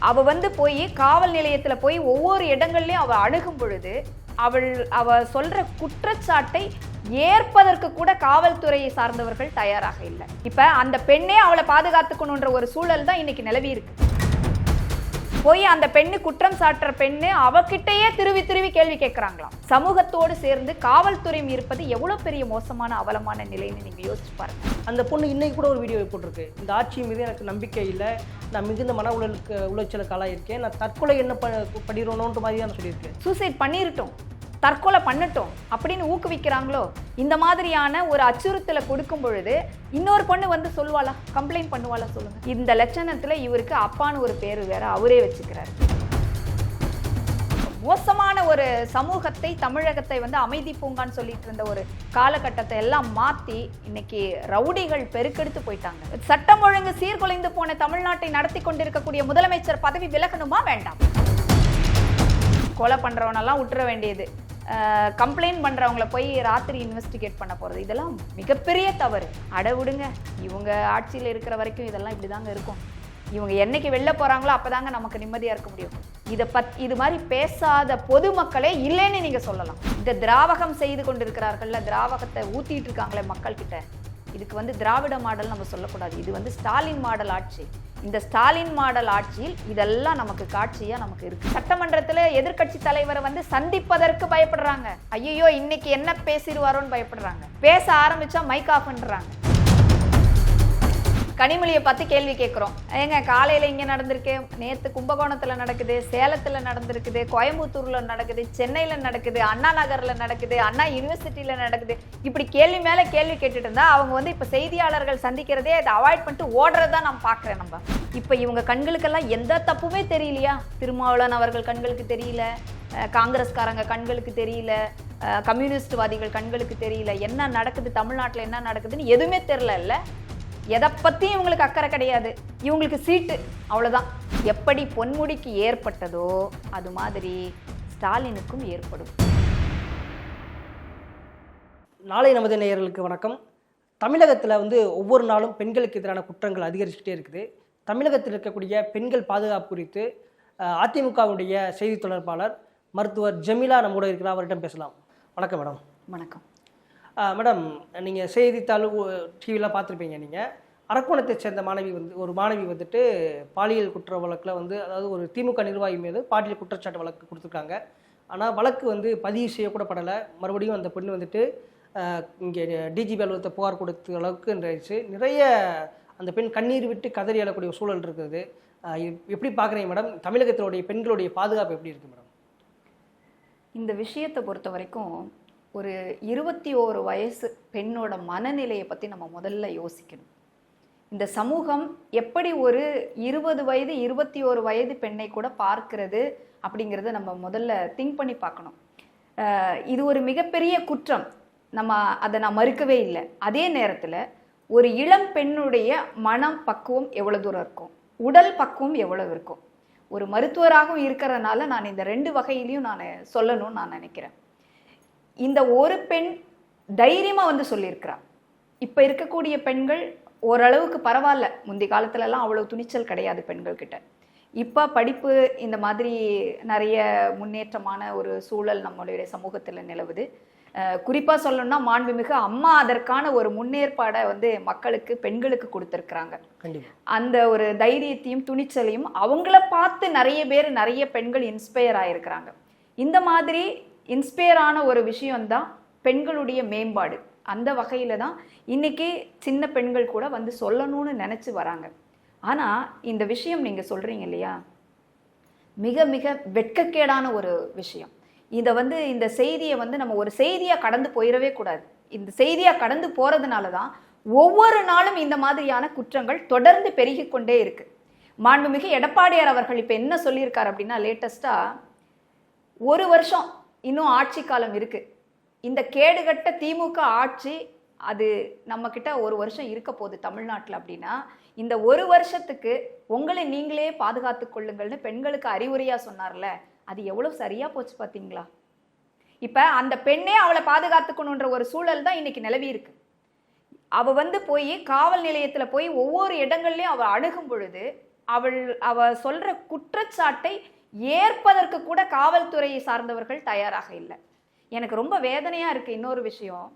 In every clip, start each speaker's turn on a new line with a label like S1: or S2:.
S1: அவ வந்து போய் காவல் நிலையத்துல போய் ஒவ்வொரு இடங்கள்லயும் அவ அணுகும் பொழுது அவள் அவ சொல்ற குற்றச்சாட்டை ஏற்பதற்கு கூட காவல்துறையை சார்ந்தவர்கள் தயாராக இல்லை. இப்ப அந்த பெண்ணே அவளை பாதுகாத்துக்கணுன்ற ஒரு சூழல் தான் இன்னைக்கு நிலவி இருக்கு. போய் அந்த பெண்ணு குற்றம் சாட்டுற பெண்ணு அவகிட்டயே திருவி திருவி கேள்வி கேட்கறாங்களாம் சமூகத்தோடு சேர்ந்து காவல்துறையும் இருப்பது எவ்வளவு பெரிய மோசமான அவலமான நிலைன்னு நீங்க யோசிச்சு பாருங்க.
S2: அந்த பொண்ணு இன்னைக்கு கூட ஒரு வீடியோ போட்டிருக்கு. இந்த ஆட்சி மீது எனக்கு நம்பிக்கை இல்லை. நான் மிகுந்த மன உளைச்சலுக்கு உளைச்சலுக்கு ஆளாயிருக்கேன். நான் தற்கொலை என்ன ப படிக்கிறோன்ற மாதிரி தான் சொல்லியிருக்கேன்.
S1: சூசைட் பண்ணிரட்டும். தற்கொலை பண்ணட்டும் அப்படின்னு ஊக்குவிக்கிறாங்களோ? இந்த மாதிரியான ஒரு அச்சுறுத்தலை கொடுக்கும் பொழுது இன்னொரு பொண்ணு வந்து சொல்லுவாளா கம்ப்ளைண்ட் பண்ணுவாளா சொல்லுங்க. இந்த லட்சணத்துல இவருக்கு அப்பான்னு ஒரு பேர் வேற அவரே வச்சுக்கிறாரு. மோசமான ஒரு சமூகத்தை தமிழகத்தை வந்து அமைதி பூங்கான்னு சொல்லிட்டு இருந்த ஒரு காலகட்டத்தை எல்லாம் மாத்தி இன்னைக்கு ரவுடிகள் பெருக்கெடுத்து போயிட்டாங்க. சட்டம் ஒழுங்கு சீர்குலைந்து போன தமிழ்நாட்டை நடத்தி கொண்டிருக்கக்கூடிய முதலமைச்சர் பதவி விலகணுமா வேண்டாம்? கொலை பண்றவனெல்லாம் விட்டுற வேண்டியது. கம்ப்ளைண்ட் பண்ணுறவங்கள போய் ராத்திரி இன்வெஸ்டிகேட் பண்ண போகிறது இதெல்லாம் மிகப்பெரிய தவறு. அட விடுங்க. இவங்க ஆட்சியில் இருக்கிற வரைக்கும் இதெல்லாம் இப்படி தாங்க இருக்கும். இவங்க என்னைக்கு வெளில போகிறாங்களோ அப்போ தாங்க நமக்கு நிம்மதியாக இருக்க முடியும். இதை பத் இது மாதிரி பேசாத பொதுமக்களே இல்லைன்னு நீங்கள் சொல்லலாம். இந்த திராவகம் செய்து கொண்டிருக்கிறார்கள்ல திராவகத்தை ஊற்றிட்டு இருக்காங்களே மக்கள்கிட்ட. இதுக்கு வந்து திராவிட மாடல் நம்ம சொல்லக்கூடாது. இது வந்து ஸ்டாலின் மாடல் ஆட்சி. இந்த ஸ்டாலின் மாடல் ஆட்சியில் இதெல்லாம் நமக்கு காட்சியாக நமக்கு இருக்கு. சட்டமன்றத்தில் எதிர்க்கட்சி தலைவரை வந்து சந்திப்பதற்கு பயப்படுறாங்க. ஐயோ இன்னைக்கு என்ன பேசிடுவாரோன்னு பயப்படுறாங்க. பேச ஆரம்பிச்சா மைக் ஆஃப் பண்ணுறாங்க கனிமொழியை பார்த்து கேள்வி கேட்குறோம் ஏங்க காலையில் இங்கே நடந்திருக்கு நேற்று கும்பகோணத்தில் நடக்குது சேலத்தில் நடந்திருக்குது கோயம்புத்தூரில் நடக்குது சென்னையில் நடக்குது அண்ணா நகரில் நடக்குது அண்ணா யூனிவர்சிட்டியில் நடக்குது. இப்படி கேள்வி மேலே கேள்வி கேட்டுட்டு இருந்தா அவங்க வந்து இப்போ செய்தியாளர்கள் சந்திக்கிறதே அதை அவாய்ட் பண்ணிட்டு ஓடுறதா நான் பார்க்குறேன் நம்ம. இப்போ இவங்க கண்களுக்கெல்லாம் எந்த தப்புமே தெரியலையா? திருமாவளவன் அவர்கள் கண்களுக்கு தெரியல காங்கிரஸ்காரங்க கண்களுக்கு தெரியல கம்யூனிஸ்ட்வாதிகள் கண்களுக்கு தெரியல என்ன நடக்குது தமிழ்நாட்டில் என்ன நடக்குதுன்னு எதுவுமே தெரில எதை பற்றியும் இவங்களுக்கு அக்கறை கிடையாது. இவங்களுக்கு சீட்டு அவ்வளோதான் எப்படி பொன்முடிக்கு ஏற்பட்டதோ அது மாதிரி ஸ்டாலினுக்கும் ஏற்படும்.
S2: நாளை நமது நேயர்களுக்கு வணக்கம். தமிழகத்தில் வந்து ஒவ்வொரு நாளும் பெண்களுக்கு எதிரான குற்றங்கள் அதிகரிச்சுட்டே இருக்குது. தமிழகத்தில் இருக்கக்கூடிய பெண்கள் பாதுகாப்பு குறித்து அதிமுகவுடைய செய்தி தொடர்பாளர் மருத்துவர் ஜெமிலா நம்மோட இருக்கிறார். அவரிடம் பேசலாம். வணக்கம் மேடம்.
S1: வணக்கம்.
S2: மேடம் நீங்கள் செய்தித்தாள் டிவிலாம் பார்த்துருப்பீங்க நீங்கள் அரக்கோணத்தை சேர்ந்த மாணவி வந்து ஒரு மாணவி வந்துட்டு பாலியல் குற்ற வழக்கில் வந்து அதாவது ஒரு திமுக நிர்வாகி மீது பாலியல் குற்றச்சாட்டு வழக்கு கொடுத்துருக்காங்க. ஆனால் வழக்கு வந்து பதிவு செய்யக்கூடப்படலை மறுபடியும் அந்த பெண் வந்துட்டு இங்கே டிஜிபி அலுவலகத்தை புகார் கொடுத்த அளவுக்கு இருந்துச்சு நிறைய அந்த பெண் கண்ணீர் விட்டு கதறி அழக்கூடிய சூழல் இருக்குது. எப்- எப்படி பார்க்குறீங்க மேடம்? தமிழகத்தினுடைய பெண்களுடைய பாதுகாப்பு எப்படி இருக்குது மேடம்?
S1: இந்த விஷயத்தை பொறுத்த வரைக்கும் ஒரு இருபத்தி ஓரு வயசு பெண்ணோட மனநிலையை பற்றி நம்ம முதல்ல யோசிக்கணும். இந்த சமூகம் எப்படி ஒரு இருபது வயது இருபத்தி ஓரு வயது பெண்ணை கூட பார்க்கிறது அப்படிங்கிறத நம்ம முதல்ல திங்க் பண்ணி பார்க்கணும். இது ஒரு மிகப்பெரிய குற்றம். நம்ம அதை நான் மறுக்கவே இல்லை. அதே நேரத்தில் ஒரு இளம் பெண்ணுடைய மனம் பக்குவம் எவ்வளோ தூரம் இருக்கும்? உடல் பக்குவம் எவ்வளவு இருக்கும்? ஒரு மருத்துவராகவும் இருக்கிறதுனால நான் இந்த ரெண்டு வகையிலையும் நான் சொல்லணும்னு நான் நினைக்கிறேன். இந்த ஒரு பெண் தைரியமாக வந்து சொல்லியிருக்கிறா. இப்போ இருக்கக்கூடிய பெண்கள் ஓரளவுக்கு பரவாயில்ல. முந்தைய காலத்துலலாம் அவ்வளோ துணிச்சல் கிடையாது பெண்கள் கிட்ட இப்போ படிப்பு இந்த மாதிரி நிறைய முன்னேற்றமான ஒரு சூழல் நம்மளுடைய சமூகத்தில் நிலவுது. குறிப்பாக சொல்லணும்னா மாண்புமிகு அம்மா அதற்கான ஒரு முன்னேற்பாடை வந்து மக்களுக்கு பெண்களுக்கு கொடுத்துருக்குறாங்க. அந்த ஒரு தைரியத்தையும் துணிச்சலையும் அவங்கள பார்த்து நிறைய பேர் நிறைய பெண்கள் இன்ஸ்பயர் ஆயிருக்கிறாங்க. இந்த மாதிரி இன்ஸ்பயரான ஒரு விஷயம்தான் பெண்களுடைய மேம்பாடு. அந்த வகையில் தான் இன்றைக்கி சின்ன பெண்கள் கூட வந்து சொல்லணும்னு நினச்சி வராங்க. ஆனால் இந்த விஷயம் நீங்கள் சொல்கிறீங்க இல்லையா? மிக மிக வெட்கக்கேடான ஒரு விஷயம். இதை வந்து இந்த செய்தியை வந்து நம்ம ஒரு செய்தியாக கடந்து போயிடவே கூடாது. இந்த செய்தியாக கடந்து போகிறதுனால தான் ஒவ்வொரு நாளும் இந்த மாதிரியான குற்றங்கள் தொடர்ந்து பெருகிக்கொண்டே இருக்கு. மாண்புமிகு எடப்பாடியார் அவர்கள் இப்போ என்ன சொல்லியிருக்கார் அப்படின்னா லேட்டஸ்ட்டாக ஒரு வருஷம் இன்னும் ஆட்சி காலம் இருக்கு. இந்த கேடுகட்ட திமுக ஆட்சி அது நம்மக்கிட்ட ஒரு வருஷம் இருக்க போகுது தமிழ்நாட்டில் அப்படின்னா இந்த ஒரு வருஷத்துக்கு உங்களை நீங்களே பாதுகாத்து கொள்ளுங்கள்னு பெண்களுக்கு அறிவுரையாக சொன்னார்ல அது எவ்வளோ சரியாக போச்சு பார்த்தீங்களா இப்போ அந்த பெண்ணே அவளை பாதுகாத்துக்கணுன்ற ஒரு சூழல் தான் இன்னைக்கு நிலவி இருக்கு. அவ வந்து போய் காவல் நிலையத்தில் போய் ஒவ்வொரு இடங்கள்லையும் அவள் அணுகும் பொழுது அவள் அவ சொல்ற குற்றச்சாட்டை ஏற்பதற்கு கூட காவல்துறையை சார்ந்தவர்கள் தயாராக இல்லை. எனக்கு ரொம்ப வேதனையாக இருக்குது இன்னொரு விஷயம்.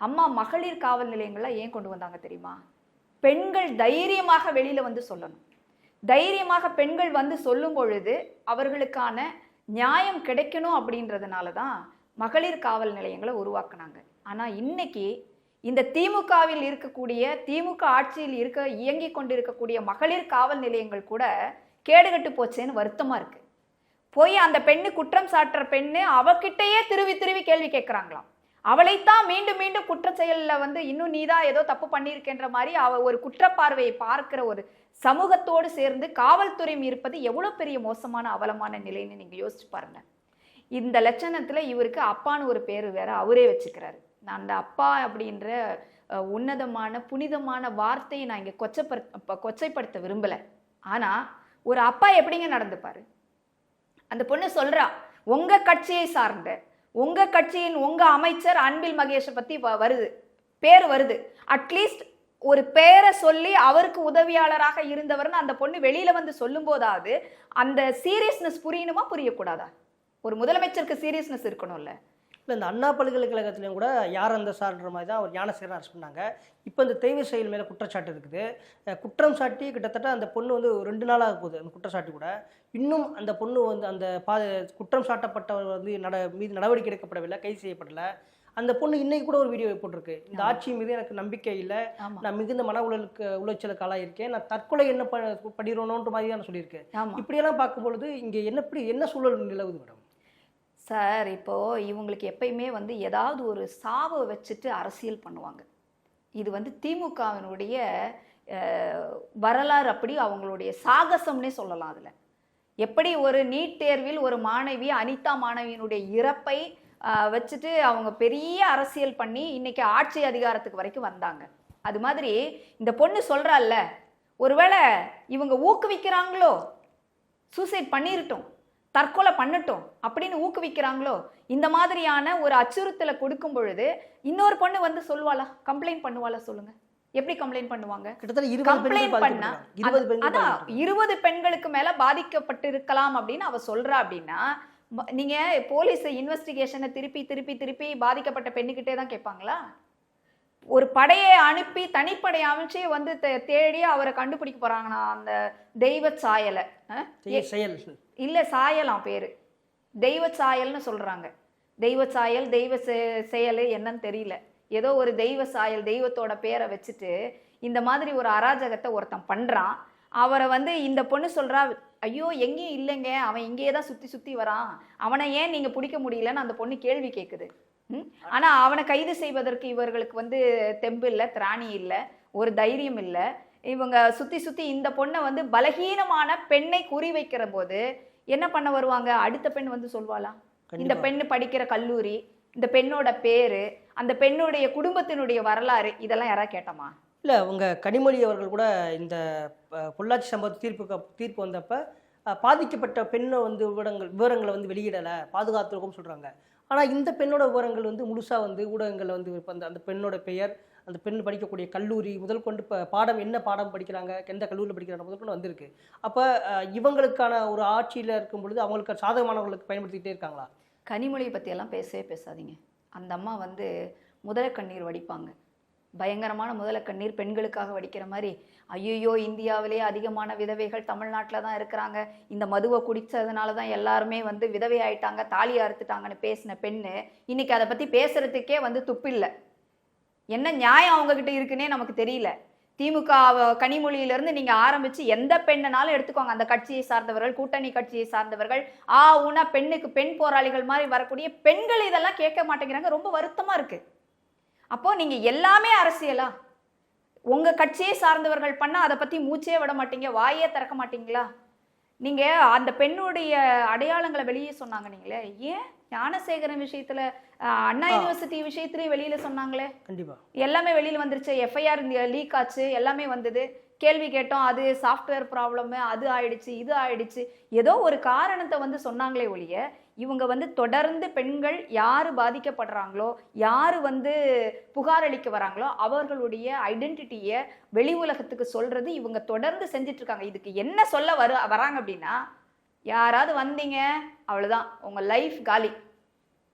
S1: அம்மா மகளிர் காவல் நிலையங்களை ஏன் கொண்டு வந்தாங்க தெரியுமா? பெண்கள் தைரியமாக வெளியில் வந்து சொல்லணும். தைரியமாக பெண்கள் வந்து சொல்லும் பொழுது அவர்களுக்கான நியாயம் கிடைக்கணும் அப்படின்றதுனால தான் மகளிர் காவல் நிலையங்களை உருவாக்குனாங்க. ஆனால் இன்னைக்கு இந்த திமுகவில் இருக்கக்கூடிய திமுக ஆட்சியில் இருக்க இயங்கி கொண்டிருக்கக்கூடிய மகளிர் காவல் நிலையங்கள் கூட கேடுகட்டு போச்சேன்னு வருத்தமாக இருக்கு. போய் அந்த பெண்ணு குற்றம் சாட்டுற பெண்ணு அவகிட்டயே திருவி திருவி கேள்வி கேட்குறாங்களாம் அவளைத்தான் மீண்டும் மீண்டும் குற்றச்செயல்ல வந்து இன்னும் நீ தான் ஏதோ தப்பு பண்ணியிருக்கின்ற மாதிரி அவ ஒரு குற்றப்பார்வையை பார்க்கிற ஒரு சமூகத்தோடு சேர்ந்து காவல்துறையும் இருப்பது எவ்வளோ பெரிய மோசமான அவலமான நிலைன்னு நீங்கள் யோசிச்சு பாருங்க. இந்த லட்சணத்தில் இவருக்கு அப்பான்னு ஒரு பேர் வேற அவரே வச்சுக்கிறாரு. நான் அந்த அப்பா அப்படின்ற உன்னதமான புனிதமான வார்த்தையை நான் இங்கே கொச்சப்படுத்த கொச்சைப்படுத்த விரும்பலை. ஆனால் ஒரு அப்பா எப்படிங்க நடந்துப்பாரு? அந்த பொண்ணு சொல்றா உங்க கட்சியை சார்ந்த உங்க கட்சியின் உங்க அமைச்சர் அன்பில் மகேஷை பத்தி வருது பேர் வருது. அட்லீஸ்ட் ஒரு பேரை சொல்லி அவருக்கு உதவியாளராக இருந்தவர்னு அந்த பொண்ணு வெளியில வந்து சொல்லும் போதாவது அந்த சீரியஸ்னஸ் புரியணுமா புரியக்கூடாதா? ஒரு முதலமைச்சருக்கு சீரியஸ்னஸ் இருக்கணும்ல.
S2: இல்லை இந்த அண்ணா பல்கலைக்கழகத்துலையும் கூட யார் அந்த சார்ன்ற மாதிரி தான் ஒரு ஞானசேகரன் அரசு பண்ணாங்க. இப்போ இந்த தெய்வ செயல் மேலே குற்றச்சாட்டு இருக்குது. குற்றம் சாட்டி கிட்டத்தட்ட அந்த பொண்ணு வந்து ஒரு ரெண்டு நாளாக போகுது அந்த குற்றச்சாட்டு கூட. இன்னும் அந்த பொண்ணு வந்து அந்த பா குற்றம் சாட்டப்பட்டவர் வந்து நட மீது நடவடிக்கை எடுக்கப்படவில்லை கைது செய்யப்படலை. அந்த பொண்ணு இன்னைக்கு கூட ஒரு வீடியோ போட்டிருக்கு. இந்த ஆட்சி மீது எனக்கு நம்பிக்கை இல்லை. நான் மிகுந்த மன உளைச்சலுக்கு உளைச்சலுக்கு ஆளாயிருக்கேன். நான் தற்கொலை என்ன பண்ணிடணுன்ற மாதிரி தான் சொல்லியிருக்கேன். இப்படியெல்லாம் பார்க்கும்பொழுது இங்கே என்ன இப்படி என்ன சூழல் நிலவுது மேடம்
S1: சார் இப்போது இவங்களுக்கு எப்பயுமே வந்து ஏதாவது ஒரு சாவை வச்சுட்டு அரசியல் பண்ணுவாங்க. இது வந்து திமுகவினுடைய வரலாறு அப்படி அவங்களுடைய சாகசம்னே சொல்லலாம் அதில். எப்படி ஒரு நீட் தேர்வில் ஒரு மாணவி அனிதா மாணவியினுடைய இறப்பை வச்சுட்டு அவங்க பெரிய அரசியல் பண்ணி இன்னைக்கு ஆட்சி அதிகாரத்துக்கு வரைக்கும் வந்தாங்க. அது மாதிரி இந்த பொண்ணு சொல்கிறாள்ல ஒருவேளை இவங்க ஊக்குவிக்கிறாங்களோ? சூசைட் பண்ணிருட்டோம். தற்கொலை பண்ணட்டும் அப்படின்னு ஊக்குவிக்கிறாங்களோ? இந்த மாதிரியான ஒரு அச்சுறுத்தலை கொடுக்கும் பொழுது இன்னொரு பொண்ணு வந்து சொல்லுவாளா? கம்ப்ளைண்ட் பண்ணுவாளா சொல்லுங்க. எப்படி கம்ப்ளைண்ட் பண்ணுவாங்க?
S2: கிட்டத்தட்ட
S1: கம்ப்ளைண்ட் பண்ணா.
S2: இருபது
S1: அதான் பெண்களுக்கு மேல பாதிக்கப்பட்டிருக்கலாம் அப்படின்னு அவ சொல்றா அப்படின்னா நீங்க போலீஸ் இன்வெஸ்டிகேஷனை திருப்பி திருப்பி திருப்பி பாதிக்கப்பட்ட பெண்ணுகிட்டே தான் கேட்பாங்களா? ஒரு படையை அனுப்பி தனிப்படை அமைச்சு வந்து தேடி அவரை கண்டுபிடிக்க போறாங்கண்ணா அந்த தெய்வ சாயலை.
S2: செயல்.
S1: இல்ல சாயலாம் பேரு. தெய்வ சாயல்னு சொல்றாங்க. தெய்வ சாயல் தெய்வ செயல் என்னன்னு தெரியல. ஏதோ ஒரு தெய்வ சாயல் தெய்வத்தோட பேரை வச்சுட்டு இந்த மாதிரி ஒரு அராஜகத்தை ஒருத்தன் பண்றான். அவரை வந்து இந்த பொண்ணு சொல்றா ஐயோ எங்கேயும் இல்லைங்க. அவன் இங்கேயே தான் சுத்தி சுத்தி வரான். அவனை ஏன் நீங்க பிடிக்க முடியலன்னு அந்த பொண்ணு கேள்வி கேக்குது. ம்? ஆனா அவனை கைது செய்வதற்கு இவர்களுக்கு வந்து தெம்பு இல்ல திராணி இல்ல ஒரு தைரியம் இல்ல. இவங்க சுத்தி சுத்தி இந்த பொண்ணை வந்து பலகீனமான பெண்ணை குறி வைக்கிற போது என்ன பண்ண வருவாங்க? அடுத்த பெண் வந்து சொல்வாளா இந்த. பெண்ணு படிக்கிற கல்லூரி இந்த பெண்ணோட பேரு அந்த பெண்ணுடைய குடும்பத்தினுடைய வரலாறு இதெல்லாம் யாராவது கேட்டோமா?
S2: இல்லை உங்க கனிமொழி அவர்கள் கூட இந்த பொள்ளாச்சி சம்பவத்து தீர்ப்பு தீர்ப்பு வந்தப்ப பாதிக்கப்பட்ட பெண்ணை வந்து விவரங்கள் விவரங்களை வந்து வெளியிடலை பாதுகாத்துருக்கோம்னு சொல்றாங்க. ஆனால் இந்த பெண்ணோட விவரங்கள் வந்து முழுசாக வந்து ஊடகங்களில் வந்து இப்போ அந்த அந்த பெண்ணோட பெயர் அந்த பெண் படிக்கக்கூடிய கல்லூரி முதல் கொண்டு இப்போ பாடம் என்ன பாடம் படிக்கிறாங்க எந்த கல்லூரியில் படிக்கிறாங்க முதல் கொண்டு வந்திருக்கு. அப்போ இவங்களுக்கான ஒரு ஆட்சியில் இருக்கும் பொழுது அவங்களுக்கு சாதகமானவர்களுக்கு பயன்படுத்திக்கிட்டே இருக்காங்களா?
S1: கனிமொழியை பற்றியெல்லாம் பேசவே பேசாதீங்க. அந்த அம்மா வந்து முதல கண்ணீர் வடிப்பாங்க. பயங்கரமான முதல கண்ணீர் பெண்களுக்காக வடிக்கிற மாதிரி ஐயோ இந்தியாவிலே அதிகமான விதவைகள் தமிழ்நாட்டில் தான் இருக்கிறாங்க. இந்த மதுவை குடித்ததுனால தான் எல்லாருமே வந்து விதவை ஆயிட்டாங்க தாலி அறுத்துட்டாங்கன்னு பேசின பெண்ணு இன்னைக்கு அதை பற்றி பேசுறதுக்கே வந்து துப்பில்லை. என்ன நியாயம் அவங்கக்கிட்ட இருக்குன்னே நமக்கு தெரியல. திமுக கனிமொழியிலிருந்து நீங்கள் ஆரம்பிச்சு எந்த பெண்ணனாலும் எடுத்துக்கோங்க. அந்த கட்சியை சார்ந்தவர்கள் கூட்டணி கட்சியை சார்ந்தவர்கள் ஆ ஊனா பெண்ணுக்கு பெண் போராளிகள் மாதிரி வரக்கூடிய பெண்கள் இதெல்லாம் கேட்க மாட்டேங்கிறாங்க. ரொம்ப வருத்தமாக இருக்குது அப்போ நீங்க எல்லாமே அரசியலா? உங்க கட்சியை சார்ந்தவர்கள் பண்ணா அதை பத்தி மூச்சே விட மாட்டீங்க வாயே திறக்க மாட்டீங்களா? நீங்க அந்த பெண்ணுடைய அடையாளங்களை வெளியே சொன்னாங்க நீங்களே ஏன் ஞானசேகரன் விஷயத்துல அண்ணா. யூனிவர்சிட்டி விஷயத்திலயும் வெளியில சொன்னாங்களே?
S2: கண்டிப்பா.
S1: எல்லாமே வெளியில வந்துருச்சு எஃப்ஐஆர் லீக் ஆச்சு எல்லாமே வந்தது. கேள்வி கேட்டோம் அது சாஃப்ட்வேர் ப்ராப்ளமு அது ஆயிடுச்சு இது ஆயிடுச்சு. ஏதோ ஒரு காரணத்தை வந்து சொன்னாங்களே ஒழிய இவங்க வந்து தொடர்ந்து பெண்கள் யார் பாதிக்கப்படுறாங்களோ யார் வந்து புகார் அளிக்க வராங்களோ அவர்களுடைய ஐடென்டிட்டியை வெளி உலகத்துக்கு சொல்றது இவங்க தொடர்ந்து செஞ்சிட்ருக்காங்க. இதுக்கு என்ன சொல்ல வர வராங்க அப்படின்னா யாராவது வந்தீங்க அவ்வளோதான் உங்கள் லைஃப் காலி.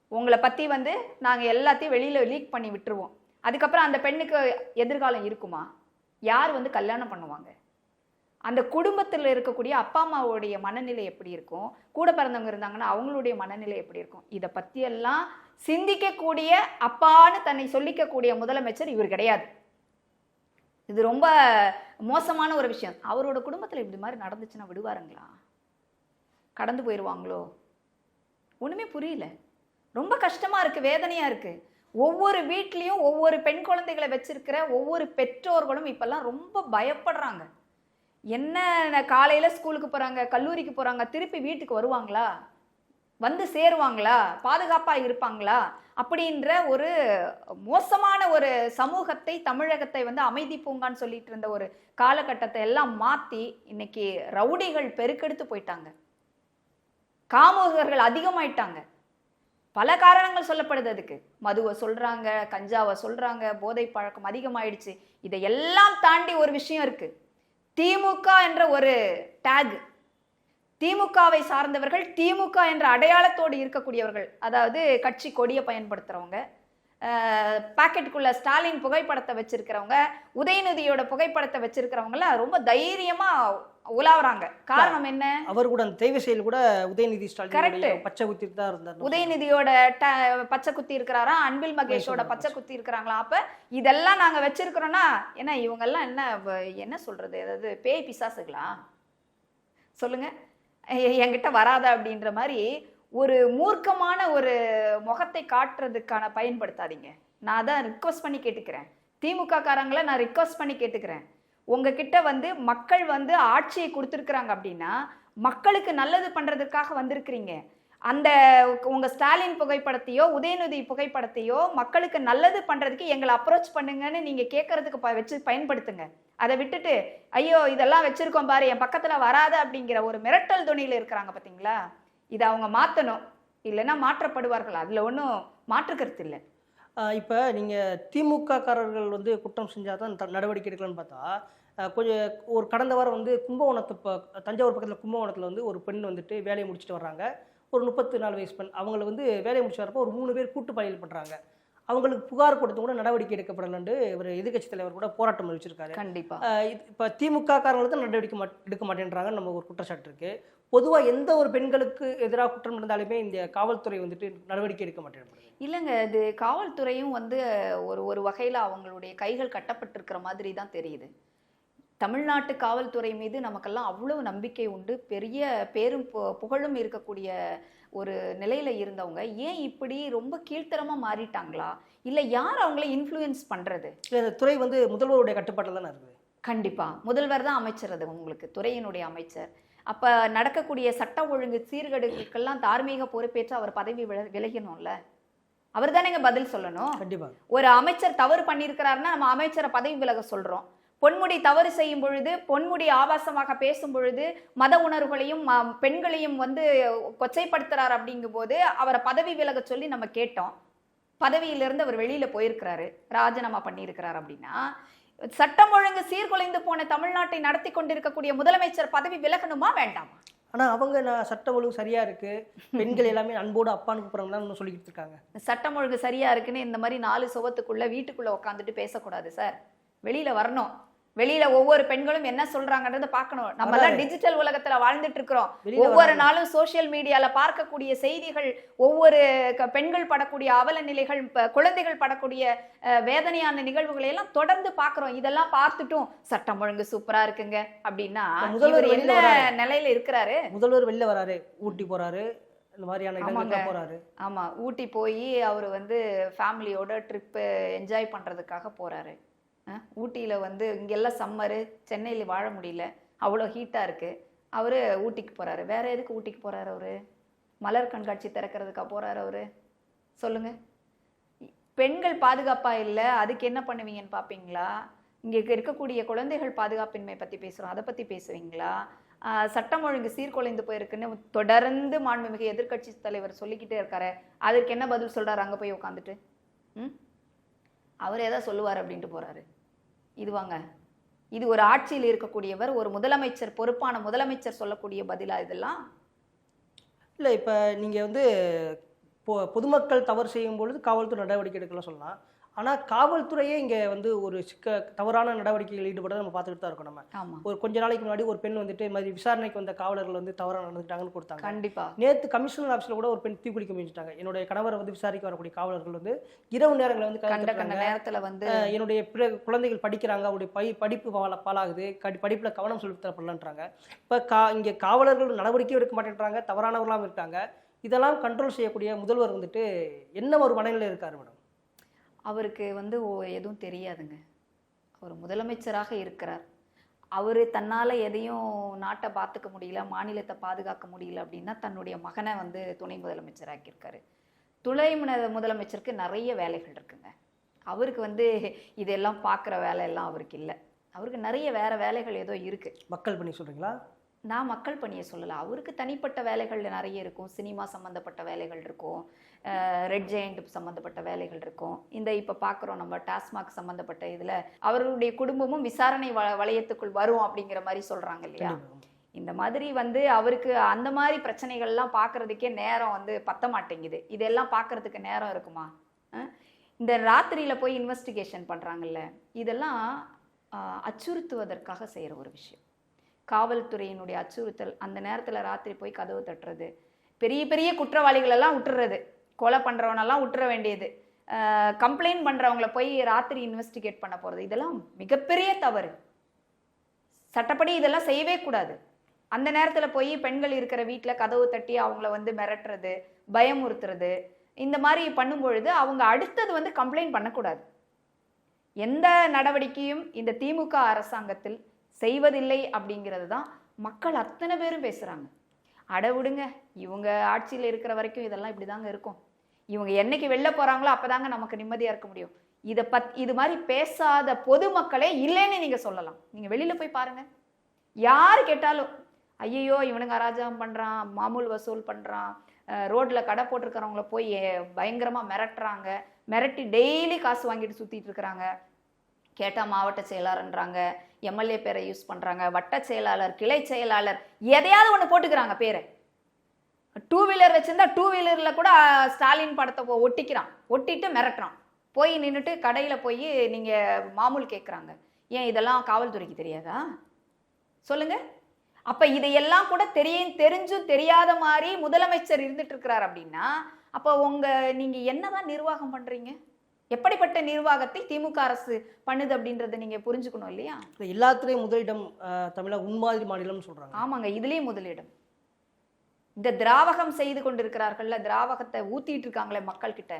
S1: உங்களை பற்றி வந்து நாங்கள் எல்லாத்தையும் வெளியில் லீக் பண்ணி விட்டுருவோம். அதுக்கப்புறம் அந்த பெண்ணுக்கு எதிர்காலம் இருக்குமா? யார் வந்து கல்யாணம் பண்ணுவாங்க? அந்த குடும்பத்தில் இருக்கக்கூடிய அப்பா அம்மாவுடைய மனநிலை எப்படி இருக்கும்? கூட பிறந்தவங்க இருந்தாங்கன்னா அவங்களுடைய மனநிலை எப்படி இருக்கும்? இதை பற்றியெல்லாம் சிந்திக்கக்கூடிய அப்பான்னு தன்னை சொல்லிக்கக்கூடிய முதலமைச்சர் இவர் கிடையாது. இது ரொம்ப மோசமான ஒரு விஷயம். அவரோட குடும்பத்தில் இப்படி மாதிரி நடந்துச்சுன்னா விடுவாருங்களா? கடந்து போயிடுவாங்களோ ஒன்றுமே புரியல. ரொம்ப கஷ்டமாக இருக்குது வேதனையாக இருக்குது ஒவ்வொரு வீட்லேயும் ஒவ்வொரு பெண் குழந்தைகளை வச்சிருக்கிற ஒவ்வொரு பெற்றோர்களும் இப்போல்லாம் ரொம்ப பயப்படுறாங்க. என்ன காலையில் ஸ்கூலுக்கு போகிறாங்க கல்லூரிக்கு போகிறாங்க திருப்பி வீட்டுக்கு வருவாங்களா? வந்து சேருவாங்களா? பாதுகாப்பாக இருப்பாங்களா? அப்படின்ற ஒரு மோசமான ஒரு சமூகத்தை தமிழகத்தை வந்து அமைதி பூங்கான்னு சொல்லிட்டு இருந்த ஒரு காலகட்டத்தை எல்லாம் மாற்றி இன்னைக்கு ரவுடிகள் பெருக்கெடுத்து போயிட்டாங்க. காமுகர்கள் அதிகமாயிட்டாங்க. பல காரணங்கள் சொல்லப்படுது அதுக்கு. மதுவை சொல்கிறாங்க கஞ்சாவை சொல்கிறாங்க போதை பழக்கம் அதிகமாயிடுச்சு. இதையெல்லாம் தாண்டி ஒரு விஷயம் இருக்குது திமுக என்ற ஒரு டேக் திமுகவை சார்ந்தவர்கள் திமுக என்ற அடையாளத்தோடு இருக்கக்கூடியவர்கள். அதாவது கட்சி கொடியை பயன்படுத்துறவங்க. பாக்கெட்டுக்குள்ள ஸ்டாலின் புகைப்படத்தை வச்சிருக்கிறவங்க உதயநிதியோட புகைப்படத்தை வச்சிருக்கிறவங்கலாம் ரொம்ப தைரியமா உலாவுறாங்க. காரணம் என்ன?
S2: அவர் கூட அந்த தெய்வ செயல் கூட உதயநிதி. ஸ்டாலின் பச்சை குத்திட்டு தான் இருந்தார்.
S1: உதயநிதியோட பச்சை குத்தி இருக்கிறாரா? அன்பில் மகேஷோட பச்சை குத்தி இருக்கிறாங்களா? அப்ப இதெல்லாம் நாங்க வச்சிருக்கிறோம்னா ஏன்னா இவங்க எல்லாம் என்ன என்ன சொல்றது? அதாவது பேய் பிசாசுகளா? சொல்லுங்க. என்கிட்ட வராத அப்படின்ற மாதிரி ஒரு மூர்க்கமான ஒரு முகத்தை காட்டுறதுக்கான பயன்படுத்தாதீங்க. நான் தான் ரிக்வஸ்ட் பண்ணி கேட்டுக்கிறேன். திமுக காரங்களை நான் ரிக்வஸ்ட் பண்ணி கேட்டுக்கிறேன். உங்ககிட்ட வந்து மக்கள் வந்து ஆட்சியை கொடுத்துருக்குறாங்க அப்படின்னா மக்களுக்கு நல்லது பண்ணுறதுக்காக வந்திருக்கிறீங்க. அந்த உங்கள் ஸ்டாலின் புகைப்படத்தையோ உதயநிதி புகைப்படத்தையோ மக்களுக்கு நல்லது பண்ணுறதுக்கு எங்களை அப்ரோச் பண்ணுங்கன்னு நீங்கள் கேட்குறதுக்கு ப- வச்சு பயன்படுத்துங்க. அதை விட்டுட்டு ஐயோ இதெல்லாம் வச்சுருக்கோம் பாரு என் பக்கத்தில் வராத அப்படிங்கிற ஒரு மிரட்டல் துணியில் இருக்கிறாங்க பார்த்தீங்களா இதை அவங்க மாற்றணும் இல்லைன்னா மாற்றப்படுவார்கள். அதில் ஒன்றும் மாற்றுக்கருத்து இல்லை.
S2: இப்போ நீங்கள் திமுக காரர்கள் வந்து குற்றம் செஞ்சால் தான் நடவடிக்கை எடுக்கலாம்னு பார்த்தா கொஞ்சம் ஒரு கடந்த வாரம் வந்து கும்பகோணத்து இப்போ தஞ்சாவூர் பக்கத்தில் கும்பகோணத்தில் வந்து ஒரு பெண் வந்துட்டு வேலையை முடிச்சுட்டு வர்றாங்க. ஒரு முப்பத்து நாலு வயசு பெண். அவங்கள வந்து வேலையை முடிச்சு வரப்போ ஒரு மூணு பேர் கூட்டு பாலியல் பண்ணுறாங்க அவங்களுக்கு புகார் கொடுத்து கூட நடவடிக்கை எடுக்கப்படலன்ட்டு இவர் எதிர்க்கட்சி தலைவர் கூட போராட்டம் அறிவிச்சிருக்காரு
S1: கண்டிப்பா.
S2: இப்போ திமுக காரங்களுக்கு நடவடிக்கை எடுக்க மாட்டேன்றாங்க நம்ம ஒரு குற்றச்சாட்டு இருக்கு. பொதுவாக எந்த ஒரு பெண்களுக்கு எதிராக குற்றம் நடந்தாலுமே இந்த காவல்துறை வந்துட்டு நடவடிக்கை எடுக்க மாட்டேன்
S1: இல்லைங்க இது காவல்துறையும் வந்து ஒரு ஒரு வகையில் அவங்களுடைய கைகள் கட்டப்பட்டிருக்கிற மாதிரி தான் தெரியுது. தமிழ்நாட்டு காவல்துறை மீது நமக்கெல்லாம் அவ்வளவு நம்பிக்கை உண்டு. பெரிய பேரும் புகழும் இருக்கக்கூடிய ஒரு நிலையில இருந்தவங்க ஏன் இப்படி ரொம்ப கீழ்த்தரமா மாறிட்டாங்களா? இல்லை யார் அவங்கள இன்ஃப்ளூயன்ஸ்
S2: இந்த துறை வந்து முதல்வருடைய கட்டுப்பாட்டில் தானே இருக்குது?
S1: கண்டிப்பா. முதல்வர் தான் அமைச்சர் அது உங்களுக்கு துறையினுடைய அமைச்சர். அப்ப நடக்கக்கூடிய சட்ட ஒழுங்கு சீர்கேடுகளுக்கெல்லாம் தார்மீக பொறுப்பேற்று அவர் பதவி வில- விலகணும்ல? அவர் தானேங்க பதில் சொல்லணும்?
S2: கண்டிப்பாக
S1: ஒரு அமைச்சர் தவறு பண்ணியிருக்கிறாருன்னா நம்ம அமைச்சரை பதவி விலக சொல்றோம். பொன்முடி தவறு செய்யும் பொழுது பொன்முடி ஆபாசமாக பேசும் பொழுது மத உணர்வுகளையும் பெண்களையும் வந்து கொச்சைப்படுத்துறார் அப்படிங்கும்போது அவரை பதவி விலக சொல்லி நம்ம கேட்டோம். பதவியிலிருந்து அவர் வெளியில போயிருக்கிறாரு. ராஜினாமா பண்ணியிருக்கிறார் அப்படின்னா சட்டம் ஒழுங்கு சீர்குலைந்து போன தமிழ்நாட்டை நடத்தி கொண்டிருக்கக்கூடிய முதலமைச்சர் பதவி விலகணுமா வேண்டாமா?
S2: ஆனால் அவங்க நான் சட்டம் ஒழுங்கு சரியாக இருக்குது பெண்கள் எல்லாமே அன்போடு அப்பான்னு கூப்பிட்றாங்கன்னு சொல்லிக்கிட்டு இருக்காங்க.
S1: சட்டம் ஒழுங்கு சரியா இருக்குன்னு இந்த மாதிரி நாலு சுவத்துக்குள்ள வீட்டுக்குள்ள உட்காந்துட்டு பேசக்கூடாது சார். வெளியில வரணும். வெளியில ஒவ்வொரு பெண்களும் என்ன சொல்றாங்கன்றத பார்க்கணும். நம்ம எல்லாம் டிஜிட்டல் உலகத்துல வாழ்ந்துட்டு இருக்கிறோம். ஒவ்வொரு. நாளும் சோஷியல் மீடியால பார்க்கக்கூடிய செய்திகள் ஒவ்வொரு பெண்கள் படக்கூடிய அவல நிலைகள் குழந்தைகள் படக்கூடிய வேதனையான நிகழ்வுகளை எல்லாம் தொடர்ந்து பார்க்கிறோம். இதெல்லாம் பார்த்துட்டும் சட்டம் ஒழுங்கு சூப்பரா இருக்குங்க அப்படின்னா
S2: முதல்வர்
S1: என்ன. நிலையில இருக்கிறாரு?
S2: முதல்வர் வெளில வராரு. ஊட்டி போறாரு. இந்த மாதிரியான போறாரு.
S1: ஆமா. ஊட்டி போய் அவர் வந்து ஃபேமிலியோட ட்ரிப்பு என்ஜாய் பண்றதுக்காக போறாரு. ஊட்டியில் வந்து இங்கெல்லாம் சம்மரு சென்னையில் வாழ முடியல. அவ்வளோ ஹீட்டாக இருக்குது அவர் ஊட்டிக்கு போகிறாரு வேறு எதுக்கு ஊட்டிக்கு போகிறாரு அவரு? மலர் கண்காட்சி திறக்கிறதுக்கா போகிறாரு அவரு? சொல்லுங்க. பெண்கள் பாதுகாப்பாக இல்லை அதுக்கு என்ன பண்ணுவீங்கன்னு பார்ப்பீங்களா இங்கே இருக்கக்கூடிய குழந்தைகள் பாதுகாப்பின்மை பற்றி பேசுகிறோம் அதை பற்றி பேசுவீங்களா? சட்டம் ஒழுங்கு சீர்குலைந்து போயிருக்குன்னு தொடர்ந்து மாண்புமிகு எதிர்க்கட்சி தலைவர் சொல்லிக்கிட்டே இருக்காரு. அதற்கு என்ன பதில் சொல்கிறார் அங்கே போய் உட்காந்துட்டு ம்? அவர் எதாவது சொல்லுவார் அப்படின்ட்டு போகிறாரு இது வாங்க. இது ஒரு ஆட்சியில் இருக்கக்கூடியவர் ஒரு முதலமைச்சர் பொறுப்பான முதலமைச்சர் சொல்லக்கூடிய பதிலாக இதெல்லாம்?
S2: இல்லை இப்போ நீங்கள் வந்து பொ பொதுமக்கள் தவறு செய்யும் பொழுது காவல்துறை நடவடிக்கை எடுக்கலாம் சொல்லலாம். ஆனால் காவல்துறையே இங்கே வந்து ஒரு சிக்க தவறான நடவடிக்கைகள் ஈடுபட நம்ம பார்த்துக்கிட்டு தான் இருக்கோம் நம்ம. ஒரு கொஞ்ச நாளைக்கு முன்னாடி ஒரு பெண் வந்துட்டு மாதிரி விசாரணைக்கு வந்த காவலர்கள் வந்து தவறாக நடந்துட்டாங்கன்னு கொடுத்தாங்க.
S1: கண்டிப்பா.
S2: நேற்று கமிஷனர் ஆஃபீஸில் கூட ஒரு பெண் தீக்குளிக்க முயற்சிட்டாங்க என்னுடைய கணவரை வந்து விசாரிக்க வரக்கூடிய காவலர்கள் வந்து இரவு நேரங்களில் வந்து
S1: கண்ட நேரத்துல வந்து
S2: என்னுடைய பிற குழந்தைகள் படிக்கிறாங்க அவருடைய பை படிப்பு பால பாலாகுது கடி படிப்பில் கவனம் செலுத்தப்படலன்றாங்க. இப்போ கா இங்கே காவலர்கள் நடவடிக்கையும் எடுக்க மாட்டேன்றாங்க தவறானவர்களாகவும் இருக்காங்க. இதெல்லாம் கண்ட்ரோல் செய்யக்கூடிய முதல்வர் வந்துட்டு என்ன ஒரு மனநிலையில் இருக்காரு மேடம்?
S1: அவருக்கு வந்து ஓ- எதுவும் தெரியாதுங்க. அவர் முதலமைச்சராக இருக்கிறார். அவர் தன்னால் எதையும் நாட்டை பார்த்துக்க முடியல மாநிலத்தை பாதுகாக்க முடியல அப்படின்னா தன்னுடைய மகனை வந்து துணை முதலமைச்சராக்கியிருக்காரு. துணை முன- முதலமைச்சருக்கு நிறைய வேலைகள் இருக்குங்க. அவருக்கு வந்து இதெல்லாம் பார்க்குற வேலையெல்லாம் அவருக்கு இல்லை. அவருக்கு நிறைய வேறு வேலைகள் ஏதோ இருக்குது
S2: மக்கள் பண்ணி சொல்கிறீங்களா
S1: நான் மக்கள் பணியை சொல்லலை. அவருக்கு தனிப்பட்ட வேலைகள் நிறைய இருக்கும். சினிமா சம்மந்தப்பட்ட வேலைகள் இருக்கும். ரெட் ஜெயண்ட் சம்மந்தப்பட்ட வேலைகள் இருக்கும். இந்த இப்போ பார்க்குறோம் நம்ம டாஸ்மாக் சம்மந்தப்பட்ட இதில் அவருடைய குடும்பமும் விசாரணை வ வளையத்துக்குள் வரும் அப்படிங்கிற மாதிரி சொல்கிறாங்க இல்லையா? இந்த மாதிரி வந்து அவருக்கு அந்த மாதிரி பிரச்சனைகள்லாம் பார்க்கறதுக்கே நேரம் வந்து பத்த மாட்டேங்குது. இதெல்லாம் பார்க்கறதுக்கு நேரம் இருக்குமா? இந்த ராத்திரியில் போய் இன்வெஸ்டிகேஷன் பண்ணுறாங்கல்ல இதெல்லாம் அச்சுறுத்துவதற்காக செய்கிற ஒரு விஷயம். காவல்துறையினுடைய அச்சுறுத்தல் அந்த நேரத்தில் ராத்திரி போய் கதவு தட்டுறது. பெரிய பெரிய குற்றவாளிகளெல்லாம் விட்டுறது கொலை பண்ணுறவனெல்லாம் விட்டுற வேண்டியது. கம்ப்ளைண்ட் பண்ணுறவங்கள போய் ராத்திரி இன்வெஸ்டிகேட் பண்ண போகிறது இதெல்லாம் மிகப்பெரிய தவறு. சட்டப்படி இதெல்லாம் செய்யவே கூடாது. அந்த நேரத்தில் போய் பெண்கள் இருக்கிற வீட்டில் கதவு தட்டி அவங்கள வந்து மிரட்டுறது பயமுறுத்துறது இந்த மாதிரி பண்ணும்பொழுது அவங்க அடுத்தது வந்து கம்ப்ளைண்ட் பண்ணக்கூடாது. எந்த நடவடிக்கையும் இந்த திமுக அரசாங்கத்தில் செய்வதில்லை அப்படிங்கிறது தான் மக்கள் அத்தனை பேரும் பேசுகிறாங்க அட விடுங்க இவங்க ஆட்சியில் இருக்கிற வரைக்கும் இதெல்லாம் இப்படி தாங்க இருக்கும். இவங்க என்னைக்கு வெளில போகிறாங்களோ அப்போதாங்க நமக்கு நிம்மதியாக இருக்க முடியும். இதை பத் இது மாதிரி பேசாத பொதுமக்களே இல்லைன்னு நீங்கள் சொல்லலாம். நீங்கள் வெளியில் போய் பாருங்கள் யார் கேட்டாலும் ஐயையோ இவனுங்க அராஜகம் பண்ணுறான் மாமூல் வசூல் பண்ணுறான் ரோட்டில் கடை போட்டிருக்கிறவங்கள போய் பயங்கரமாக மிரட்டுறாங்க மிரட்டி டெய்லி காசு வாங்கிட்டு சுற்றிட்டு இருக்கிறாங்க. கேட்டால் மாவட்ட செயலாளர்ன்றாங்க எம்எல்ஏ பேரை யூஸ் பண்ணுறாங்க வட்ட செயலாளர் கிளை செயலாளர் எதையாவது ஒன்று போட்டுக்கிறாங்க பேரை. டூ வீலர் வச்சுருந்தா டூ வீலரில் கூட ஸ்டாலின் படத்தை ஒட்டிக்கிறான். ஒட்டிட்டு மிரட்டுறான். போய் நின்றுட்டு கடையில் போய் நீங்கள் மாமூல் கேட்குறாங்க ஏன் இதெல்லாம் காவல்துறைக்கு தெரியாதா? சொல்லுங்கள் அப்போ இதையெல்லாம் கூட தெரிய தெரிஞ்சும் தெரியாத மாதிரி முதலமைச்சர் இருந்துட்டு இருக்கிறார் அப்படின்னா அப்போ உங்கள் நீங்கள் என்னதான் நிர்வாகம் பண்ணுறீங்க எப்படிப்பட்ட நிர்வாகத்தை திமுக அரசு பண்ணுது அப்படின்றத நீங்க புரிஞ்சுக்கணும் இல்லையா?
S2: இல்லை எல்லாத்துலேயும் முதலிடம் தமிழக உன்மாதிரி மாநிலம்னு சொல்கிறாங்க
S1: ஆமாங்க இதுலயும் முதலிடம். இந்த திராவகம் செய்து கொண்டிருக்கிறார்கள்ல திராவகத்தை ஊத்திட்டு இருக்காங்களே மக்கள் கிட்ட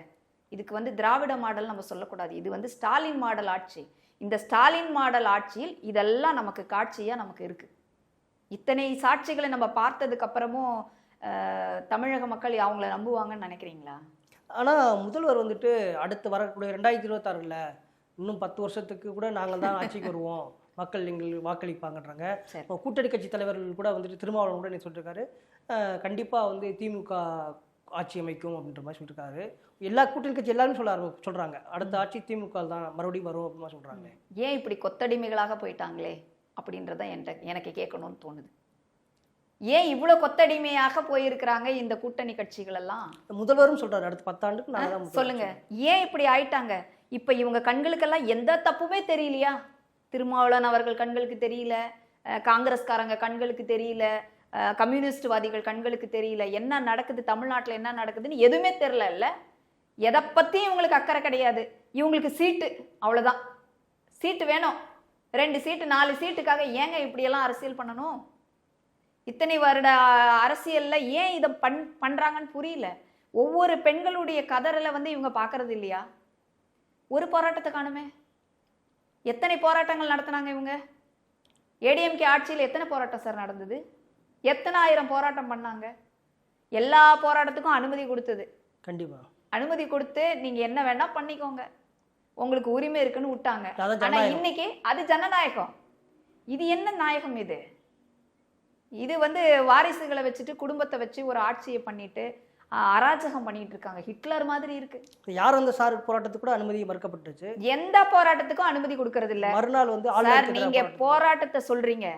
S1: இதுக்கு வந்து திராவிட மாடல் நம்ம சொல்லக்கூடாது. இது வந்து ஸ்டாலின் மாடல் ஆட்சி. இந்த ஸ்டாலின் மாடல் ஆட்சியில் இதெல்லாம் நமக்கு காட்சியா நமக்கு இருக்கு. இத்தனை சாட்சிகளை நம்ம பார்த்ததுக்கு அப்புறமும் தமிழக மக்கள் அவங்கள நம்புவாங்கன்னு நினைக்கிறீங்களா?
S2: ஆனால் முதல்வர் வந்துட்டு அடுத்து வரக்கூடிய ரெண்டாயிரத்தி இருபத்தாறில் இன்னும் பத்து வருஷத்துக்கு கூட நாங்கள் தான் ஆட்சிக்கு வருவோம். மக்கள் எங்கள் வாக்களிப்பாங்கன்றாங்க. இப்போ கூட்டணி கட்சி தலைவர்கள் கூட வந்துட்டு திருமாவளவன் கூட சொல்லியிருக்காரு கண்டிப்பாக வந்து திமுக ஆட்சி அமைக்கும் அப்படின்ற மாதிரி சொல்லியிருக்காரு எல்லா கூட்டணி கட்சி எல்லாருமே சொல்ல ஆரம்பி சொல்கிறாங்க அடுத்த ஆட்சி திமுக தான் மறுபடியும் வரும் அப்படின்னு சொல்கிறாங்க
S1: ஏன் இப்படி கொத்தடிமைகளாக போயிட்டாங்களே அப்படின்றத என்கிட்ட எனக்கு கேட்கணும்னு தோணுது. ஏன் இவ்வளோ கொத்தடிமையாக போயிருக்கிறாங்க இந்த கூட்டணி கட்சிகள் எல்லாம்
S2: முதல்வரும் சொல்றாரு அடுத்த பத்தாண்டுக்கு முதல்வர்.
S1: சொல்லுங்க. ஏன் இப்படி ஆயிட்டாங்க? இப்ப இவங்க கண்களுக்கெல்லாம் எந்த தப்புமே தெரியலையா? திருமாவளவன் அவர்கள் கண்களுக்கு தெரியல காங்கிரஸ்காரங்க கண்களுக்கு தெரியல கம்யூனிஸ்ட்வாதிகள் கண்களுக்கு தெரியல என்ன நடக்குது தமிழ்நாட்டுல என்ன நடக்குதுன்னு எதுவுமே தெரியல இல்ல எதை பத்தியும் இவங்களுக்கு அக்கறை கிடையாது. இவங்களுக்கு சீட்டு அவ்வளவுதான். சீட்டு வேணும். ரெண்டு சீட்டு நாலு சீட்டுக்காக ஏங்க இப்படியெல்லாம் அரசியல் பண்ணணும்? இத்தனை வருட அரசியல்ல ஏன் இதை பண் பண்றாங்கன்னு புரியல. ஒவ்வொரு பெண்களுடைய கதறலை வந்து இவங்க பார்க்கறது இல்லையா? ஒரு போராட்டத்தை காணுமே. எத்தனை போராட்டங்கள் நடத்துனாங்க இவங்க? ஏடிஎம்கே ஆட்சியில் எத்தனை போராட்டம் சார் நடந்தது? எத்தனை ஆயிரம் போராட்டம் பண்ணாங்க? எல்லா போராட்டத்துக்கும் அனுமதி கொடுத்தது.
S2: கண்டிப்பா.
S1: அனுமதி கொடுத்து நீங்க என்ன வேணா பண்ணிக்கோங்க. உங்களுக்கு உரிமை இருக்குன்னு விட்டாங்க.
S2: அதான்
S1: ஆனா
S2: ஜனநாயகம்.
S1: இன்னைக்கு அது ஜனநாயகம். இது என்ன நாயகம் இது? இது வந்து வாரிசுகளை வச்சுட்டு குடும்பத்தை வச்சு ஒரு ஆட்சியை பண்ணிட்டு அராஜகம் பண்ணிட்டு இருக்காங்க. ஹிட்லர் மாதிரி இருக்கு.
S2: யார் அந்த சார் போராட்டத்துக்கு கூட அனுமதி மறுக்கப்பட்டுச்சு?
S1: எந்த போராட்டத்துக்கும் அனுமதி கொடுக்கறது இல்ல
S2: மறுநாள் வந்து
S1: சார் நீங்க. போராட்டத்தை சொல்றீங்க.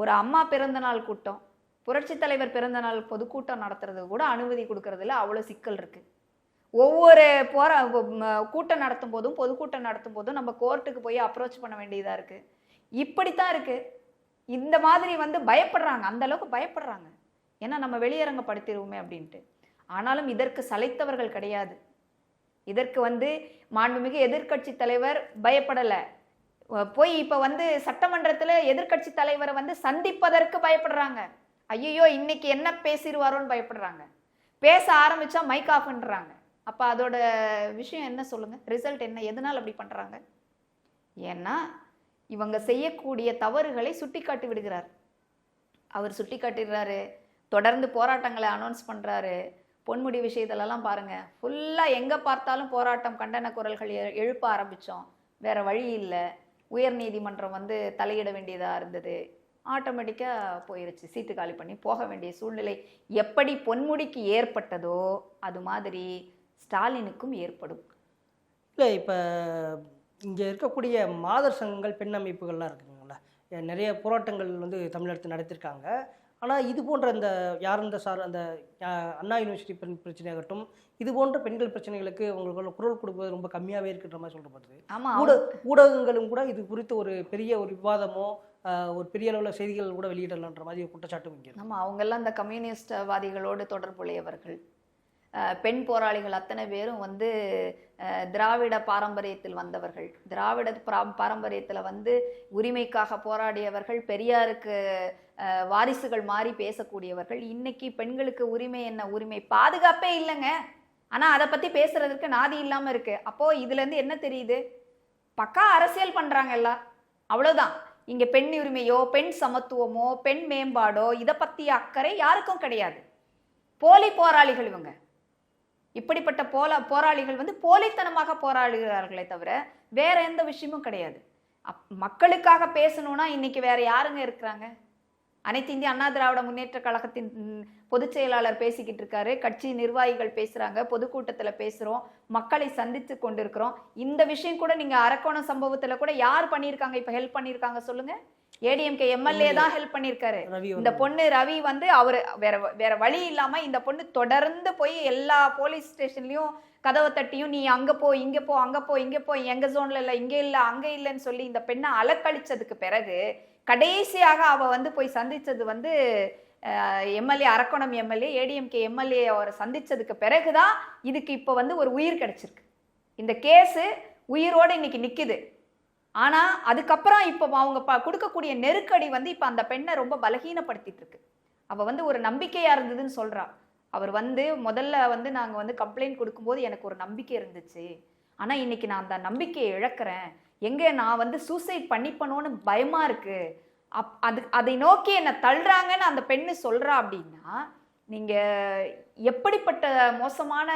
S1: ஒரு அம்மா பிறந்த நாள் கூட்டம் புரட்சி தலைவர் பிறந்த நாள் பொதுக்கூட்டம் நடத்துறது கூட அனுமதி கொடுக்கறதுல அவ்வளவு சிக்கல் இருக்கு. ஒவ்வொரு போரா கூட்டம் நடத்தும் போதும் பொதுக்கூட்டம் நடத்தும் போதும் நம்ம கோர்ட்டுக்கு போய் அப்ரோச் பண்ண வேண்டியதா இருக்கு. இப்படித்தான் இருக்கு. இந்த மாதிரி வந்து பயப்படுறாங்க. அந்த அளவுக்கு பயப்படுறாங்க. ஏன்னா நம்ம வெளியரங்கப்படுத்திடுவோமே அப்படின்ட்டு. ஆனாலும் இதற்கு சளைத்தவர்கள் கிடையாது. இதற்கு வந்து மாண்புமிகு எதிர்க்கட்சி தலைவர் பயப்படலை. போய் இப்போ வந்து சட்டமன்றத்தில் எதிர்க்கட்சி தலைவரை வந்து சந்திப்பதற்கு பயப்படுறாங்க. ஐயோ இன்னைக்கு என்ன பேசிடுவாரோன்னு பயப்படுறாங்க. பேச ஆரம்பிச்சா மைக் ஆஃப்ன்றாங்க அப்போ அதோட விஷயம் என்ன சொல்லுங்க? ரிசல்ட் என்ன? எதனால் அப்படி பண்ணுறாங்க ஏன்னா இவங்க செய்யக்கூடிய தவறுகளை சுட்டிக்காட்டி விடுகிறார். அவர் சுட்டி காட்டிடுறாரு தொடர்ந்து போராட்டங்களை அனௌன்ஸ் பண்ணுறாரு பொன்முடி விஷயத்துலலாம் பாருங்கள் ஃபுல்லாக எங்கே பார்த்தாலும் போராட்டம் கண்டன குரல்கள் எழுப்ப ஆரம்பித்தோம் வேறு வழி இல்லை. உயர் நீதிமன்றம் வந்து தலையிட வேண்டியதாக இருந்தது. ஆட்டோமேட்டிக்காக போயிருச்சு. சீட்டு காலி பண்ணி போக வேண்டிய சூழ்நிலை எப்படி பொன்முடிக்கு ஏற்பட்டதோ அது மாதிரி ஸ்டாலினுக்கும் ஏற்படும்.
S2: இல்லை இப்போ இங்கே இருக்கக்கூடிய மாதர் சங்கங்கள் பெண் அமைப்புகள்லாம் இருக்குங்களா அஹ் நிறைய போராட்டங்கள் வந்து தமிழகத்தில் நடத்திருக்காங்க. ஆனால் இது போன்ற இந்த யார் இந்த சார் அந்த அண்ணா யூனிவர்சிட்டி பெண் பிரச்சனையாகட்டும் இது போன்ற பெண்கள் பிரச்சனைகளுக்கு உங்களுக்கு குரல் கொடுப்பது ரொம்ப கம்மியாகவே இருக்குன்ற மாதிரி சொல்லப்படுது
S1: ஆமா
S2: ஊட ஊடகங்களும் கூட இது குறித்து ஒரு பெரிய ஒரு விவாதமோ ஒரு பெரிய அளவில் செய்திகள் கூட வெளியிடலான்ற மாதிரி இங்கே இருக்கு.
S1: ஆமா அவங்கெல்லாம் இந்த கம்யூனிஸ்ட்வாதிகளோடு தொடர்புடையவர்கள். பெண் போராளிகள் அத்தனை பேரும் வந்து திராவிட பாரம்பரியத்தில் வந்தவர்கள். திராவிட பாரம்பரியத்தில் வந்து உரிமைக்காக போராடியவர்கள் பெரியாருக்கு வாரிசுகள் மாறி பேசக்கூடியவர்கள். இன்னைக்கு பெண்களுக்கு உரிமை என்ன? உரிமை பாதுகாப்பே இல்லைங்க. ஆனால் அதை பற்றி பேசுறதுக்கு நாதி இல்லாமல் இருக்கு. அப்போது இதுலேருந்து என்ன தெரியுது? பக்கா அரசியல் பண்ணுறாங்க எல்லாம். அவ்வளோதான் இங்கே பெண் உரிமையோ பெண் சமத்துவமோ பெண் மேம்பாடோ இதை பற்றி அக்கறை யாருக்கும் கிடையாது. போலி போராளிகள் இவங்க. இப்படிப்பட்ட போலா போராளிகள் வந்து போலித்தனமாக போராடுகிறார்களே தவிர வேற எந்த விஷயமும் கிடையாது. அப் மக்களுக்காக பேசணும்னா இன்னைக்கு வேற யாருங்க இருக்கிறாங்க? அனைத்து இந்திய அண்ணா திராவிட முன்னேற்ற கழகத்தின் பொதுச் செயலாளர் பேசிக்கிட்டு இருக்காரு. கட்சி நிர்வாகிகள் பேசுறாங்க. பொதுக்கூட்டத்துல பேசுறோம். மக்களை சந்தித்து கொண்டிருக்கிறோம். இந்த விஷயம் கூட நீங்க அரக்கோணம் சம்பவத்துல கூட யார் பண்ணியிருக்காங்க? இப்ப ஹெல்ப் பண்ணியிருக்காங்க சொல்லுங்க. ஏடிஎம்கே எம்எல்ஏ தான் ஹெல்ப் பண்ணியிருக்காரு. இந்த பொண்ணு ரவி வந்து அவரு வேற வேற வழி இல்லாம இந்த பொண்ணு தொடர்ந்து போய் எல்லா போலீஸ் ஸ்டேஷன்லயும் கதவை தட்டியும் நீ அங்க போ இங்க போ அங்க போ இங்க போ எங்க ஜோன்ல இல்ல இங்க இல்ல அங்க இல்லைன்னு சொல்லி இந்த பெண்ணை அலக்கழிச்சதுக்கு பிறகு கடைசியாக அவ வந்து போய் சந்திச்சது வந்து MLA Arakkonam MLA ADMK MLA அவரை சந்திச்சதுக்கு பிறகுதான் இதுக்கு இப்போ வந்து ஒரு உயிர் கிடைச்சிருக்கு. இந்த கேஸு உயிரோடு இன்னைக்கு நிற்கிது ஆனால் அதுக்கப்புறம் இப்போ அவங்க ப கொடுக்கக்கூடிய நெருக்கடி வந்து இப்போ அந்த பெண்ணை ரொம்ப பலகீனப்படுத்திட்டு இருக்கு அவள் வந்து ஒரு நம்பிக்கையாக இருந்ததுன்னு சொல்கிறா அவர் வந்து முதல்ல வந்து நாங்கள் வந்து கம்ப்ளைண்ட் கொடுக்கும்போது எனக்கு ஒரு நம்பிக்கை இருந்துச்சு. ஆனால் இன்னைக்கு நான் அந்த நம்பிக்கையை இழக்கிறேன். எங்கே நான் வந்து சூசைட் பண்ணிப்பனோன்னு பயமாக இருக்குது அப் அது அதை நோக்கி என்னை தள்ளுறாங்கன்னு அந்த பெண்ணு சொல்கிறா அப்படின்னா நீங்கள் எப்படிப்பட்ட மோசமான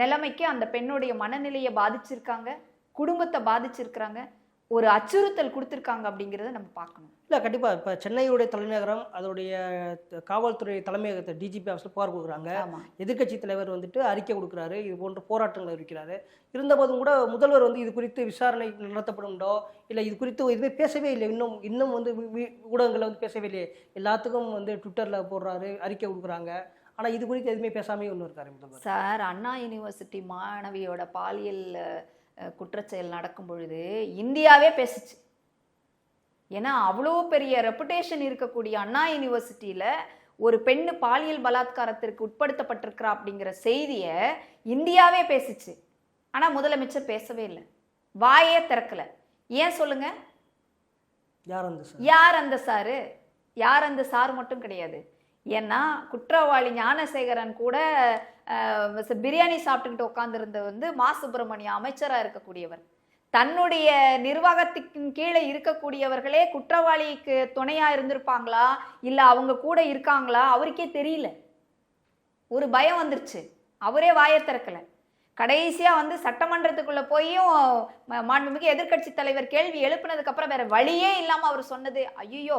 S1: நிலைமைக்கு அந்த பெண்ணுடைய மனநிலையை பாதிச்சிருக்காங்க? குடும்பத்தை பாதிச்சிருக்கிறாங்க? ஒரு அச்சுறுத்தல் கொடுத்துருக்காங்க அப்படிங்கிறத நம்ம பார்க்கணும்.
S2: இல்லை கண்டிப்பாக இப்போ சென்னையுடைய தலைநகரம் அதோடைய காவல்துறை தலைமையகத்தை டிஜிபி ஆஃபீஸில் புகார் கொடுக்குறாங்க.
S1: ஆமா.
S2: எதிர்க்கட்சி தலைவர் வந்துட்டு அறிக்கை கொடுக்குறாரு. இது போன்ற போராட்டங்கள் இருக்கிறாரு. இருந்தபோதும் கூட முதல்வர் வந்து இது குறித்து விசாரணை நடத்தப்படும்டோ இல்லை இது குறித்து எதுவுமே பேசவே இல்லை. இன்னும் இன்னும் வந்து ஊடகங்கள்ல வந்து பேசவே இல்லையே. எல்லாத்துக்கும் வந்து ட்விட்டரில் போடுறாரு அறிக்கை கொடுக்குறாங்க. ஆனால் இது குறித்து எதுவுமே பேசாமே ஒன்று இருக்காரு முதல்வர்.
S1: சார் அண்ணா யூனிவர்சிட்டி மாணவியோட பாலியல் குற்றச்செயல் நடக்கும் பொழுது இந்தியாவே பேசுச்சு. ஏன்னா அவ்வளோ பெரிய ரெப்புடேஷன் இருக்கக்கூடிய அண்ணா யூனிவர்சிட்டியில ஒரு பெண்ணு பாலியல் பலாத்காரத்திற்கு உட்படுத்தப்பட்டிருக்கிறா அப்படிங்கிற செய்தியை இந்தியாவே பேசுச்சு. ஆனா முதலமைச்சர் பேசவே இல்லை. வாயே திறக்கல. ஏன் சொல்லுங்க?
S2: யார் அந்த
S1: யார் அந்த சாரு? யார் அந்த சார் மட்டும் கிடையாது. ஏன்னா குற்றவாளி ஞானசேகரன் கூட பிரியாணி சாப்பிட்டுக்கிட்டு உட்காந்துருந்த வந்து மா. சுப்பிரமணியம் அமைச்சராக இருக்கக்கூடியவர். தன்னுடைய நிர்வாகத்தின் கீழே இருக்கக்கூடியவர்களே குற்றவாளிக்கு துணையாக இருந்திருப்பாங்களா? இல்லை அவங்க கூட இருக்காங்களா? அவருக்கே தெரியல. ஒரு பயம் வந்துருச்சு. அவரே வாயை திறக்கலை. கடைசியாக வந்து சட்டமன்றத்துக்குள்ளே போயும் மாண்புமிகு எதிர்க்கட்சி தலைவர் கேள்வி எழுப்பினதுக்கப்புறம் வேறு வேற வழியே இல்லாமல் அவர் சொன்னது ஐயோ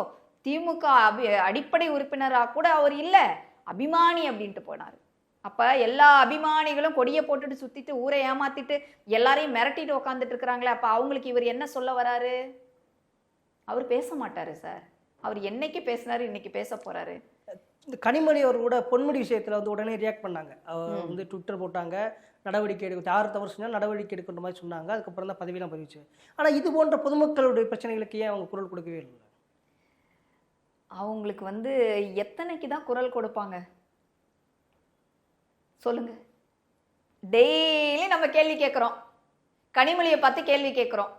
S1: திமுக அபி அடிப்படை உறுப்பினரா கூட அவர் இல்ல. அபிமானி அப்படின்ட்டு போனாரு. அப்ப எல்லா அபிமானிகளும் கொடியை போட்டுட்டு சுத்திட்டு ஊரை ஏமாத்திட்டு எல்லாரையும் மிரட்டிட்டு உட்காந்துட்டு இருக்கிறாங்களே அப்ப அவங்களுக்கு இவர் என்ன சொல்ல வராரு? அவர் பேச மாட்டாரு சார். அவர் என்னைக்கு பேசினாரு இன்னைக்கு பேச போறாரு.
S2: இந்த கனிமொழி அவர் கூட பொன்முடி விஷயத்தில் வந்து உடனே ரியாக்ட் பண்ணாங்க. அவர் வந்து ட்விட்டர் போட்டாங்க நடவடிக்கை எடுக்க யார் தவறு செஞ்சாலும் நடவடிக்கை எடுக்கின்ற மாதிரி சொன்னாங்க. அதுக்கப்புறம் தான் பதவியெல்லாம் பதிவுச்சு. ஆனால் இது போன்ற பொதுமக்களுடைய பிரச்சனைகளுக்கு ஏன் அவங்க குரல் கொடுக்கவே இல்லை?
S1: அவங்களுக்கு வந்து எத்தனைக்கு தான் குரல் கொடுப்பாங்க? சொல்லுங்க. டெய்லி நம்ம கேள்வி கேட்குறோம் கனிமொழியை பார்த்து கேள்வி கேட்குறோம்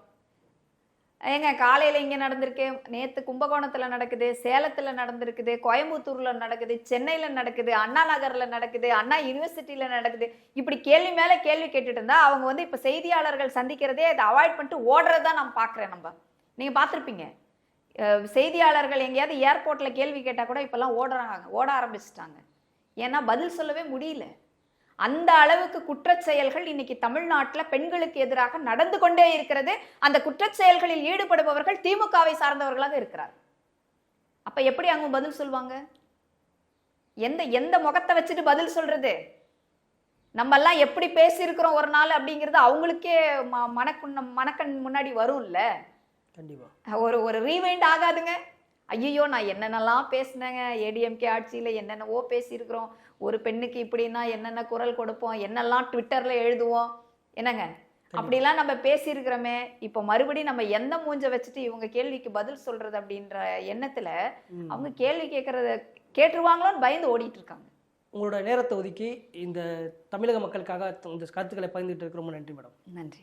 S1: ஏங்க காலையில் இங்கே நடந்திருக்கு. நேற்று கும்பகோணத்தில் நடக்குது சேலத்தில் நடந்திருக்குது கோயம்புத்தூரில் நடக்குது சென்னையில் நடக்குது அண்ணா நகரில் நடக்குது அண்ணா யூனிவர்சிட்டியில் நடக்குது. இப்படி கேள்வி மேலே கேள்வி கேட்டுட்டு இருந்தா அவங்க வந்து இப்போ செய்தியாளர்கள் சந்திக்கிறதே அதை அவாய்ட் பண்ணிட்டு ஓடுறது தான் நான் பார்க்குறேன் நம்ம. நீங்கள் பார்த்துருப்பீங்க. செய்தியாளர்கள் எங்கேயாவது ஏர்போர்ட்டில் கேள்வி கேட்டால் கூட இப்போல்லாம் ஓடுறாங்க ஓட ஆரம்பிச்சிட்டாங்க. ஏன்னா பதில் சொல்லவே முடியல. அந்த அளவுக்கு குற்றச்செயல்கள் இன்னைக்கு தமிழ்நாட்டில் பெண்களுக்கு எதிராக நடந்து கொண்டே இருக்கிறது. அந்த குற்றச்செயல்களில் ஈடுபடுபவர்கள் திமுகவை சார்ந்தவர்களாக இருக்கிறார் அப்போ எப்படி அவங்க பதில் சொல்லுவாங்க எந்த எந்த முகத்தை வச்சுட்டு பதில் சொல்றது? நம்ம எல்லாம் எப்படி பேசியிருக்கிறோம் ஒரு நாள் அப்படிங்கிறது அவங்களுக்கே ம மனக்குன்ன மனக்கண் முன்னாடி வரும்ல.
S2: கண்டிப்பாக
S1: ஒரு ஒரு ரீவைண்ட் ஆகாதுங்க. ஐயோ நான் என்னென்னலாம் பேசினேங்க? ஏடிஎம்கே ஆட்சியில் என்னென்னவோ பேசியிருக்கிறோம். ஒரு பெண்ணுக்கு இப்படின்னா என்னென்ன குரல் கொடுப்போம்? என்னெல்லாம் ட்விட்டரில் எழுதுவோம்? என்னங்க? அப்படிலாம் நம்ம பேசியிருக்கிறோமே. இப்போ மறுபடியும் நம்ம எந்த மூஞ்ச வச்சுட்டு இவங்க கேள்விக்கு பதில் சொல்றது அப்படின்ற எண்ணத்துல அவங்க கேள்வி கேட்கறத கேட்டுருவாங்களோன்னு பயந்து ஓடிட்டு இருக்காங்க
S2: உங்களோட நேரத்தை ஒதுக்கி இந்த தமிழக மக்களுக்காக இந்த கருத்துக்களை பகிர்ந்துட்டு இருக்க ரொம்ப நன்றி மேடம்.
S1: நன்றி.